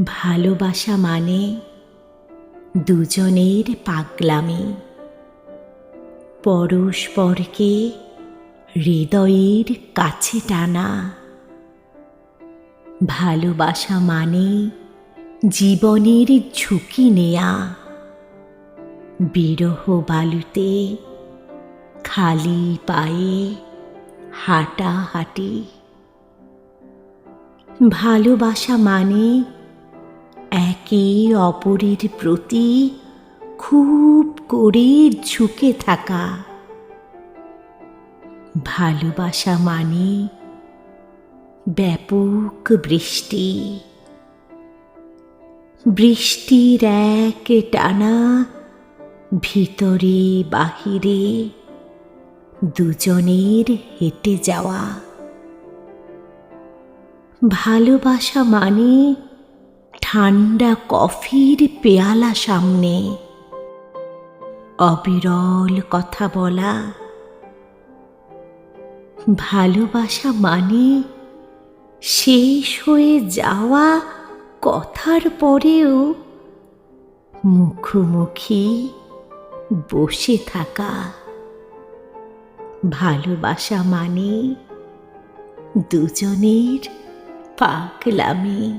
ভালোবাসা মানে দুজনের পাগলামি। পরস্পরকে হৃদয়ের কাছে টানা। ভালোবাসা মানে জীবনের ঝুঁকি নেয়া। বিরহ বালুতে, খালি পায়ে হাঁটাহাঁটি। ভালোবাসা মানে একে অপরের প্রতি খুব করে ঝুঁকে থাকা। ভালোবাসা মানে ব্যাপক বৃষ্টি। বৃষ্টির এক টানা ভিতরে বাহিরে দুজনের হেঁটে যাওয়া। ভালোবাসা মানে ঠান্ডা কফির পেয়ালা সামনে। অবিরল কথা বলা। ভালোবাসা মানে শেষ হয়ে যাওয়া কথার পরেও মুখোমুখি বসে থাকা। ভালোবাসা মানে দুজনের পাগলামি।